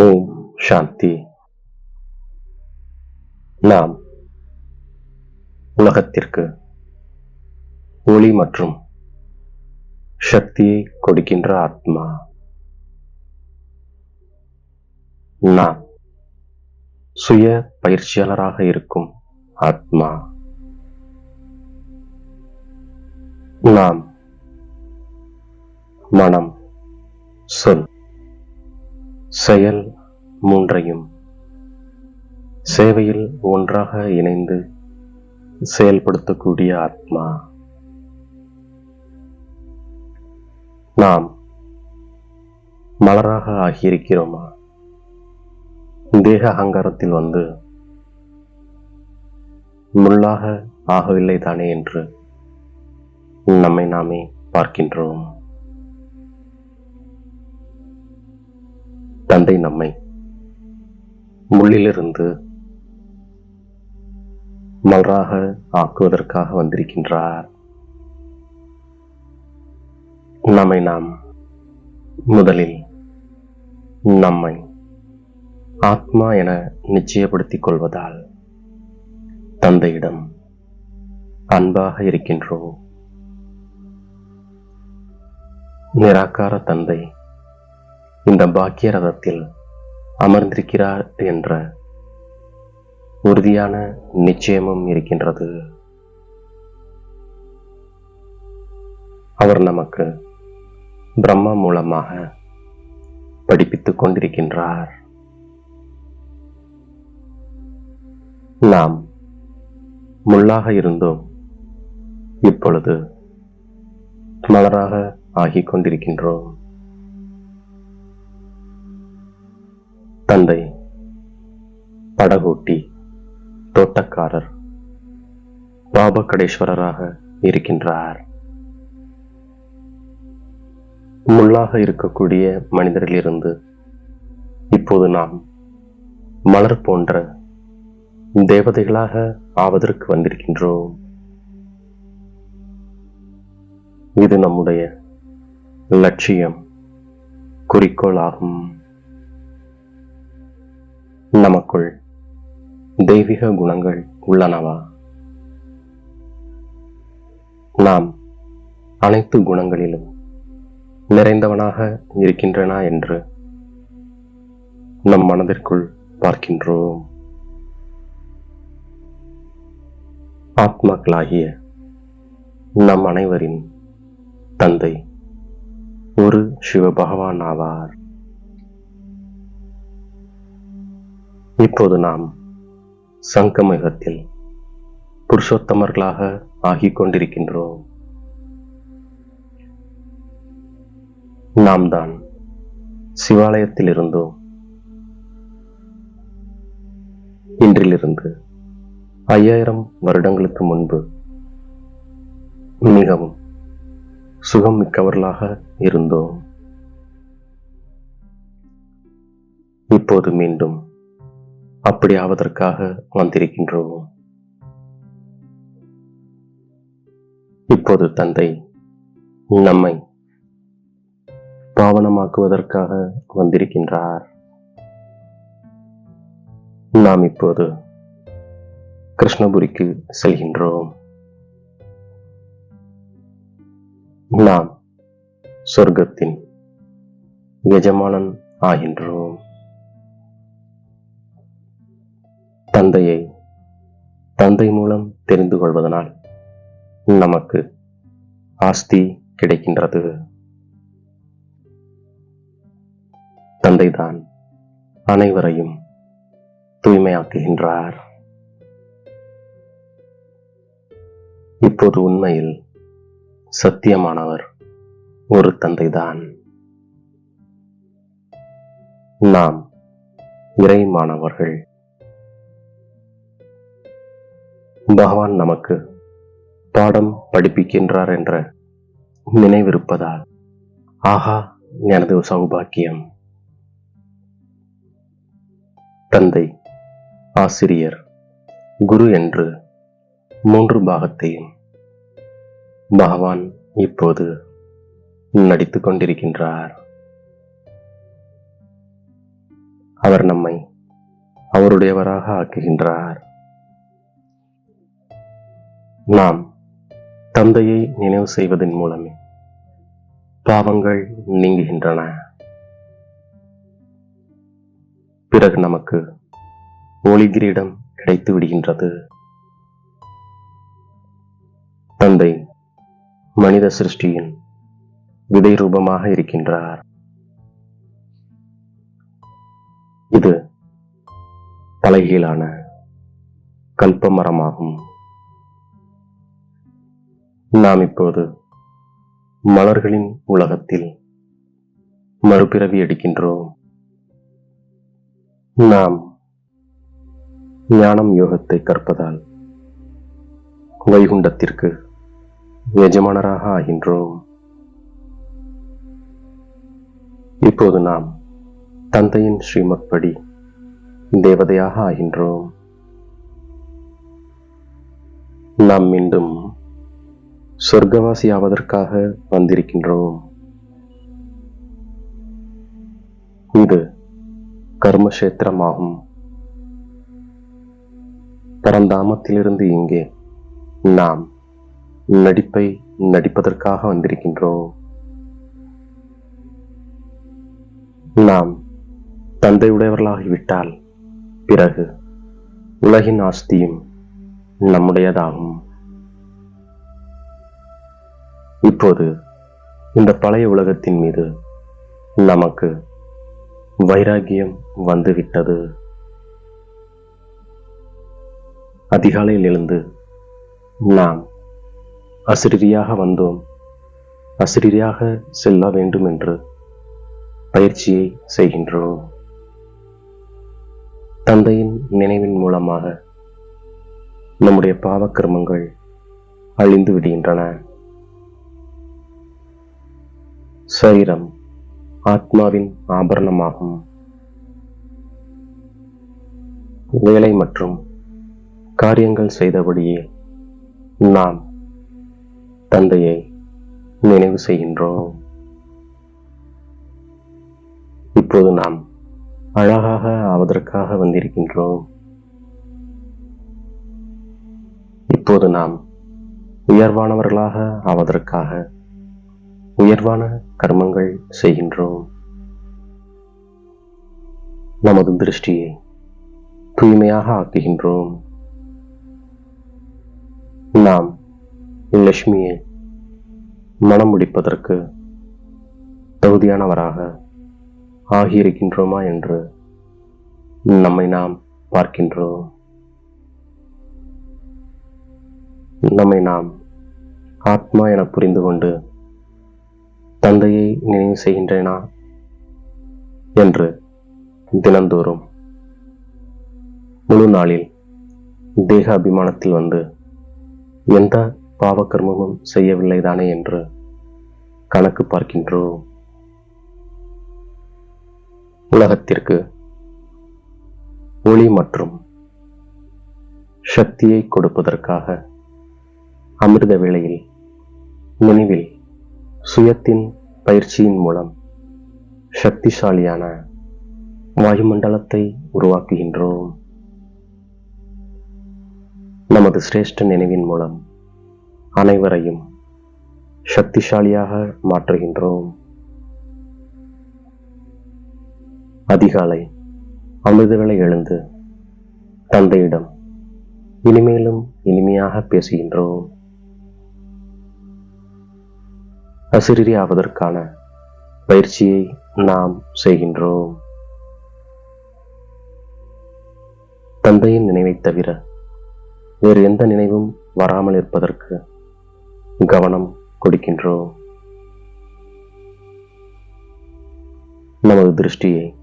ஓம் சாந்தி. நாம் உலகத்திற்கு ஒளி மற்றும் சக்தியை கொடுக்கின்ற ஆத்மா நாம் சுய பயிற்சியாளராக இருக்கும் ஆத்மா. நாம் மனம் சொல் செயல் மூன்றையும் சேவையில் ஒன்றாக இணைந்து செயல்படுத்தக்கூடிய ஆத்மா. நாம் மலராக ஆகியிருக்கிறோமா? தேக அகங்காரத்தில் வந்து முள்ளாக ஆகவில்லை தானே என்று நம்மை நாமே பார்க்கின்றோம். தந்தை நம்மை முள்ளிலிருந்து மலராக ஆக்குவதற்காக வந்திருக்கின்றார். நம்மை நாம் முதலில் நம்மை ஆத்மா என நிச்சயப்படுத்திக் கொள்வதால் தந்தையிடம் அன்பாக இருக்கின்றோம். நிராகார தந்தை இந்த பாக்கிய ரதத்தில் அமர்ந்திருக்கிறார் என்ற உறுதியான நிச்சயமும் இருக்கின்றது. அவர் நமக்கு பிரம்ம மூலமாக படிப்பித்துக் கொண்டிருக்கின்றார். நாம் முள்ளாக இருந்தோம். இப்பொழுது மலராக ஆகிக் கொண்டிருக்கின்றோம். தந்தை படகோட்டி தோட்டக்காரர் பாபகடேஸ்வரராக இருக்கின்றார். முள்ளாக இருக்கக்கூடிய மனிதரிலிருந்து இப்போது நாம் மலர் போன்ற தேவதைகளாக ஆவதற்கு வந்திருக்கின்றோம். இது நம்முடைய லட்சியம் குறிக்கோள் ஆகும் நமக்குள் தெய்வீக குணங்கள் உள்ளனவா? நாம் அனைத்து குணங்களிலும் நிறைந்தவனாக இருக்கின்றனா என்று நம் மனதிற்குள் பார்க்கின்றோம். ஆத்மாக்களாகிய நம் அனைவரின் தந்தை ஒரு சிவபகவான் ஆவார். இப்போது நாம் சங்கமயுகத்தில் புருஷோத்தமர்களாக ஆகிக் கொண்டிருக்கின்றோம். நாம் தான் சிவாலயத்தில் இருந்தோம் இன்றிலிருந்து ஐயாயிரம் வருடங்களுக்கு முன்பு மிகவும் சுகம் மிக்கவர்களாக இருந்தோம். இப்போது மீண்டும் அப்படி ஆவதற்காக வந்திருக்கின்றோம். இப்போது தந்தை நம்மை பாவனமாக்குவதற்காக வந்திருக்கின்றார். நாம் இப்போது கிருஷ்ணபுரிக்கு செல்கின்றோம். நாம் சொர்க்கத்தின் எஜமானன் ஆகின்றோம். தந்தையை தந்தை மூலம் தெரிந்து கொள்வதனால் நமக்கு ஆஸ்தி கிடைக்கின்றது. தந்தைதான் அனைவரையும் தூய்மையாக்குகின்றார். இப்போது உண்மையில் சத்தியமானவர் ஒரு தந்தைதான். நாம் இறைமானவர்கள் பகவான் நமக்கு பாடம் படிப்பிக்கின்றார் என்ற நினைவிருப்பதால். ஆஹா எனது சௌபாக்கியம். தந்தை ஆசிரியர் குரு என்று மூன்று பாகத்தையும் பகவான் இப்போது நடித்து கொண்டிருக்கின்றார். அவர் நம்மை அவருடையவராக ஆக்குகின்றார். நாம் தந்தையை நினைவு செய்வதன் மூலமே பாவங்கள் நீங்குகின்றன. பிறகு நமக்கு ஒளி கிரீடம் கிடைத்து விடுகின்றது. தந்தை மனித சிருஷ்டியின் விதை ரூபமாக இருக்கின்றார். இது தலைகீழான கல்பமரமாகும். நாம் இப்போது மலர்களின் உலகத்தில் மறுபிறவி எடுக்கின்றோம். நாம் ஞானம் யோகத்தை கற்பதால் வைகுண்டத்திற்கு எஜமானராக ஆகின்றோம். இப்போது நாம் தந்தையின் ஸ்ரீமத் படி தேவதையாக ஆகின்றோம். நாம் மீண்டும் சொர்க்கவாசி ஆவதற்காக வந்திருக்கின்றோம். இது கர்மக்ஷேத்திரமாகும். பரந்தாமத்திலிருந்து இங்கே நாம் நடிப்பை நடிப்பதற்காக வந்திருக்கின்றோம். நாம் தந்தையுடையவர்களாகிவிட்டால் பிறகு உலகின் ஆஸ்தியும் நம்முடையதாகும். இப்போது இந்த பழைய உலகத்தின் மீது நமக்கு வைராகியம் வந்துவிட்டது. அதிகாலையில் எழுந்து நாம் அசிரியாக வந்தோம். அசிரியாக செல்ல வேண்டும் என்று பயிற்சியை செய்கின்றோம். தந்தையின் நினைவின் மூலமாக நம்முடைய பாவக்கிரமங்கள் அழிந்து விடுகின்றன. சரீரம் ஆத்மாவின் ஆபரணமாகும். வேலை மற்றும் காரியங்கள் செய்தபடியே நாம் தந்தையை நினைவு செய்கின்றோம். இப்போது நாம் அழகாக ஆவதற்காக வந்திருக்கின்றோம். இப்போது நாம் உயர்வானவர்களாக ஆவதற்காக உயர்வான கர்மங்கள் செய்கின்றோம். நமது திருஷ்டியை தூய்மையாக ஆக்குகின்றோம். நாம் லட்சுமியை மனம் முடிப்பதற்கு தகுதியானவராக ஆகியிருக்கின்றோமா என்று நம்மை நாம் பார்க்கின்றோம். நம்மை நாம் ஆத்மா என புரிந்து கொண்டு தந்தையை நினைவு செய்கின்றேனா? என்று தினந்தோறும் முழு நாளில் தேக அபிமானத்தில் வந்து எந்த பாவகர்மமும் செய்யவில்லைதானே என்று கணக்கு பார்க்கின்றோம். உலகத்திற்கு ஒளி மற்றும் சக்தியை கொடுப்பதற்காக அமிர்த வேளையில் நினைவில் சுயத்தின் பயிற்சியின் மூலம் சக்திசாலியான வாயுமண்டலத்தை உருவாக்குகின்றோம். நமது சிரேஷ்ட நினைவின் மூலம் அனைவரையும் சக்திசாலியாக மாற்றுகின்றோம். அதிகாலை அமிர்தவேளை எழுந்து தந்தையிடம் இனிமேலும் இனிமையாக பேசுகின்றோம். ஆவதற்கான பயிற்சியை நாம் செய்கின்றோம். தந்தையின் நினைவை தவிர வேறு எந்த நினைவும் வராமல் இருப்பதற்கு கவனம் கொடுக்கின்றோம். நமது திருஷ்டியை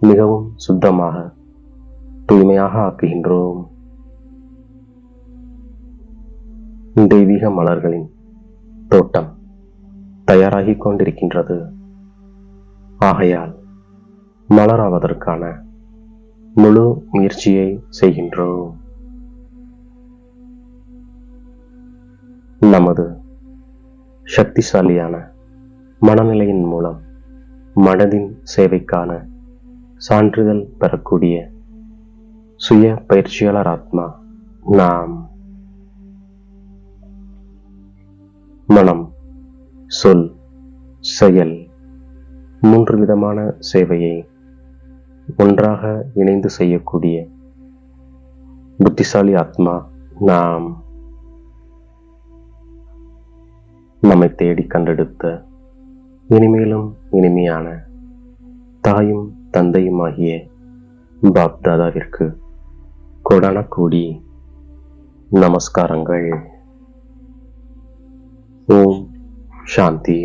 மிகவும் சுத்தமாக தூய்மையாக ஆக்குகின்றோம். தெய்வீக மலர்களின் தோட்டம் தயாராகிக் கொண்டிருக்கின்றது ஆகையால் மலராவதற்கான முழு முயற்சியை செய்கின்றோம். நமது சக்திசாலியான மனநிலையின் மூலம் மனதின் சேவைக்கான சான்றிதழ் பெறக்கூடிய சுய பயிற்சியாளர் ஆத்மா நாம். மனம் சொல் செயல். மூன்று விதமான சேவையை ஒன்றாக இணைந்து செய்யக்கூடிய புத்திசாலி ஆத்மா நாம் நம்மை தேடி கண்டெடுத்த இனிமேலும் இனிமையான தாயும் தந்தையுமாகிய பாப்தாதாவிற்கு கோடான கூடி நமஸ்காரங்கள். ஓம் சாந்தி